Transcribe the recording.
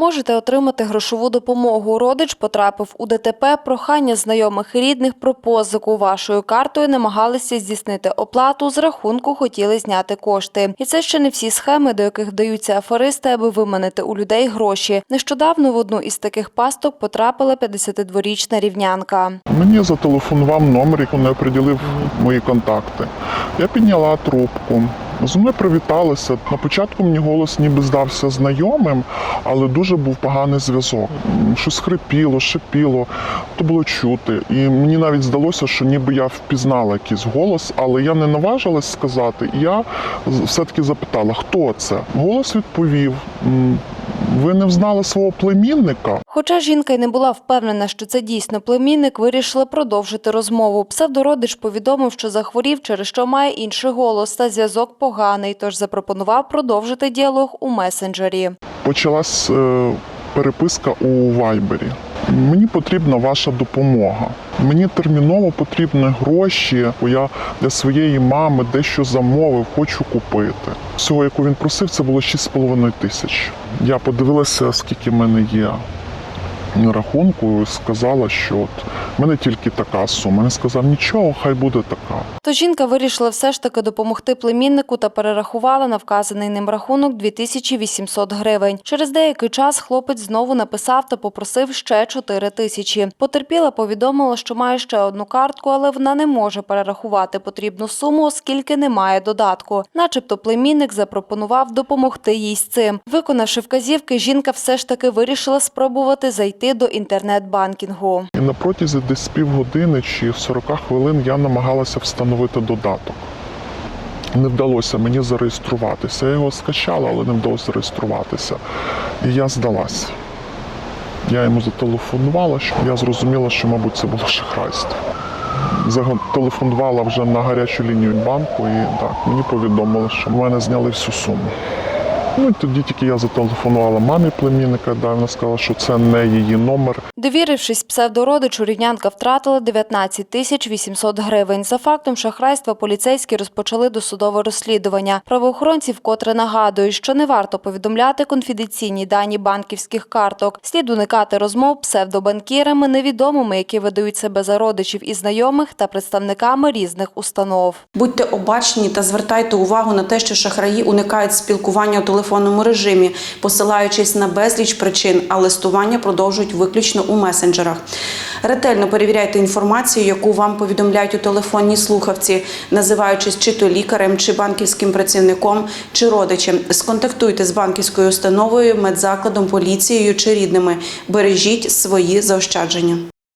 Можете отримати грошову допомогу. Родич потрапив у ДТП. Прохання знайомих і рідних про позику вашою картою намагалися здійснити оплату. З рахунку хотіли зняти кошти. І це ще не всі схеми, до яких вдаються аферисти, аби виманити у людей гроші. Нещодавно в одну із таких пасток потрапила 52-річна рівнянка. Мені зателефонував номер, який не оприділив мої контакти. Я підняла трубку. Зі мною привіталися. На початку мені голос ніби здався знайомим, але дуже був поганий зв'язок. Щось хрипіло, шипіло, то було чути. І мені навіть здалося, що ніби я впізнала якийсь голос, але я не наважилась сказати. І я все-таки запитала, хто це. Голос відповів: «М, ви не взнали свого племінника? Хоча жінка й не була впевнена, що це дійсно племінник, вирішила продовжити розмову. Псевдородич повідомив, що захворів, через що має інший голос та зв'язок поганий, тож запропонував продовжити діалог у месенджері. почалась е, переписка у Вайбері. Мені потрібна ваша допомога. Мені терміново потрібні гроші, бо я для своєї мами дещо замовив, хочу купити. Всього, яку він просив, це було 6,5 тисяч. Я подивилася, скільки в мене є рахунку, сказала, що от мене тільки така сума. Він сказав, нічого, хай буде така. То жінка вирішила все ж таки допомогти племіннику та перерахувала на вказаний ним рахунок 2800 гривень. Через деякий час хлопець знову написав та попросив ще 4 тисячі. Потерпіла повідомила, що має ще одну картку, але вона не може перерахувати потрібну суму, оскільки немає додатку. Начебто племінник запропонував допомогти їй з цим. Виконавши вказівки, жінка все ж таки вирішила спробувати зайти до інтернет-банкінгу. На протязі десь півгодини чи 40 хвилин я намагалася встановити додаток. Не вдалося мені зареєструватися. Я його скачала, але не вдалося зареєструватися. І я здалась. Я йому зателефонувала, що я зрозуміла, що, мабуть, це було шахрайство. Зателефонувала вже на гарячу лінію банку і так, мені повідомили, що в мене зняли всю суму. Ну і тоді тільки я зателефонувала мамі племінника, да, вона сказала, що це не її номер. Довірившись псевдородичу, рівнянка втратила 19 тисяч 800 гривень. За фактом шахрайства поліцейські розпочали досудове розслідування. Правоохоронці вкотре нагадують, що не варто повідомляти конфіденційні дані банківських карток. Слід уникати розмов псевдобанкірами, невідомими, які видають себе за родичів і знайомих та представниками різних установ. Будьте обачні та звертайте увагу на те, що шахраї уникають спілкування у телефонному режимі, посилаючись на безліч причин, а листування продовжують виключно у месенджерах. Ретельно перевіряйте інформацію, яку вам повідомляють у телефонній слухавці, називаючись чи то лікарем, чи банківським працівником, чи родичем. Сконтактуйте з банківською установою, медзакладом, поліцією чи рідними. Бережіть свої заощадження.